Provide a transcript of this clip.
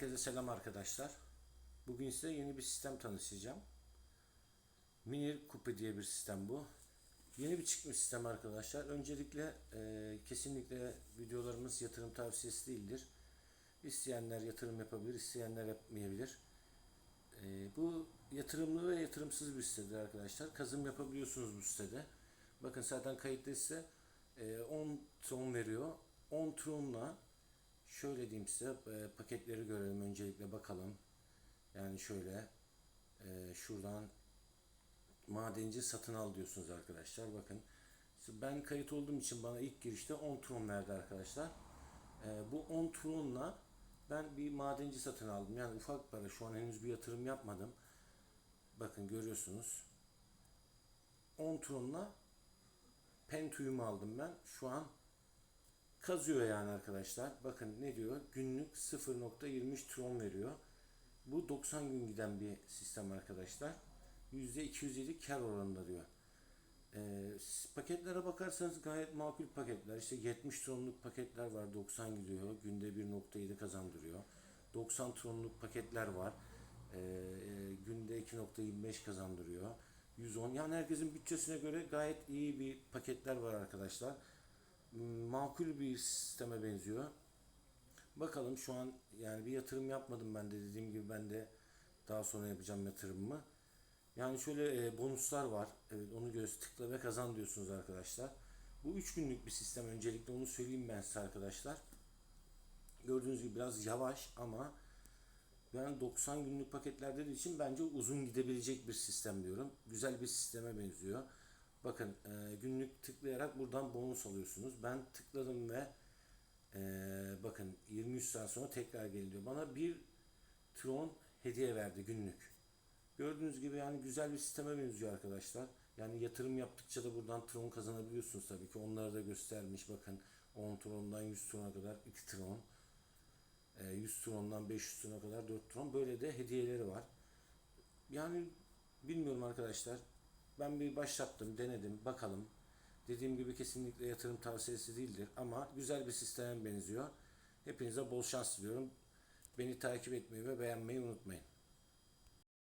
selam arkadaşlar. Bugün size yeni bir sistem tanıştıracağım. Mini Coupe diye bir sistem bu. Yeni bir çıkmış sistem arkadaşlar. Öncelikle e, kesinlikle videolarımız yatırım tavsiyesi değildir. İsteyenler yatırım yapabilir, isteyenler yapmayabilir. E, bu yatırımlı ve yatırımsız bir sitedir arkadaşlar. Kazım yapabiliyorsunuz bu sitede. Bakın zaten kayıtlı size e, 10 tron veriyor. 10 tronla şöyle diyeyim size e, paketleri görelim öncelikle bakalım. Yani şöyle e, şuradan madenci satın al diyorsunuz arkadaşlar. Bakın ben kayıt olduğum için bana ilk girişte 10 tron verdi arkadaşlar. E, bu 10 tronla ben bir madenci satın aldım. Yani ufak para şu an henüz bir yatırım yapmadım. Bakın görüyorsunuz. 10 tronla pentuyumu aldım ben. Şu an kazıyor yani arkadaşlar. Bakın ne diyor? Günlük 0.23 tron veriyor. Bu 90 gün giden bir sistem arkadaşlar. %207 kar oranında diyor. Ee, paketlere bakarsanız gayet makul paketler. İşte 70 tronluk paketler var 90 gidiyor. Günde 1.7 kazandırıyor. 90 tronluk paketler var. Ee, günde 2.25 kazandırıyor. 110 yani herkesin bütçesine göre gayet iyi bir paketler var arkadaşlar. Makul bir sisteme benziyor. Bakalım şu an yani bir yatırım yapmadım ben de dediğim gibi ben de daha sonra yapacağım yatırımımı. Yani şöyle e, bonuslar var. Evet onu göz tıkla ve kazan diyorsunuz arkadaşlar. Bu 3 günlük bir sistem öncelikle onu söyleyeyim ben size arkadaşlar. Gördüğünüz gibi biraz yavaş ama ben 90 günlük paketler dediği için bence uzun gidebilecek bir sistem diyorum. Güzel bir sisteme benziyor. Bakın e, günlük tıklayarak buradan bonus alıyorsunuz. Ben tıkladım ve e, bakın 23 saat sonra tekrar geliyor. Bana bir tron hediye verdi günlük. Gördüğünüz gibi yani güzel bir sisteme benziyor arkadaşlar. Yani yatırım yaptıkça da buradan tron kazanabiliyorsunuz tabii ki. Onları da göstermiş. Bakın 10 trondan 100 trona kadar 2 tron. 100 trondan 500 trona kadar 4 tron. Böyle de hediyeleri var. Yani bilmiyorum arkadaşlar. Ben bir başlattım, denedim, bakalım. Dediğim gibi kesinlikle yatırım tavsiyesi değildir ama güzel bir sisteme benziyor. Hepinize bol şans diliyorum. Beni takip etmeyi ve beğenmeyi unutmayın.